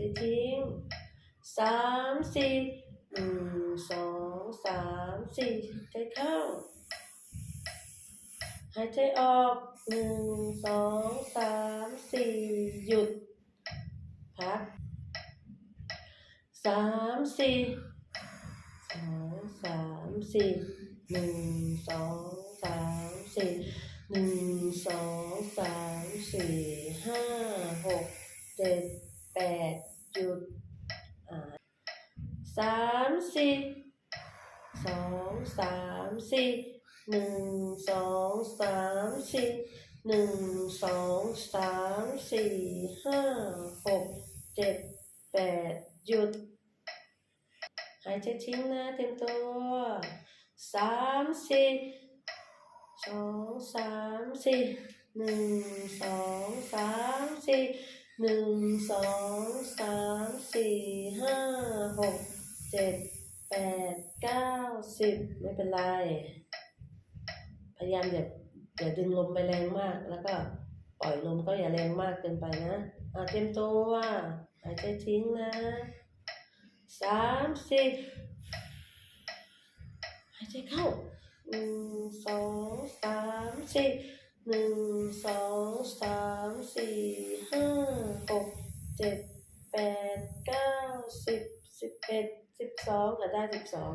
ใจทิ้งสามสี่หนึ่งสองสามสี่ใจเข้า หายใจออกหนึ่งสองสามสี่หยุด พักสามสี่สองสามสี่หนึ่งสองสามสี่หนึ่งสองสามสี่ห้าหกเจ็ดแปด หยุดสามสี่สองสามสี่หนึ่งสองสามสี่หนึ่งสองสามสี่ห้าหกเจ็ดแปดหยุด หายใจทิ้งนะเต็มตัวสามสี่สองสามสี่หนึ่งสองสามสี่ หนึ่งสองสามสี่ห้าหกเจ็ดแปดเก้าสิบไม่เป็นไร พยายามอย่าอย่าดึงลมไปแรงมากแล้วก็ปล่อยลมก็อย่าแรงมากเกินไปนะอะเต็มตัวหายใจทิ้งนะสามสี่หายใจเข้าหนึ่งสองสามสี่ หนึ่งสองสามสี่ห้าหกเจ็ดแปดเก้าสิบสิบเอ็ดสิบสองก็ได้สิบสอง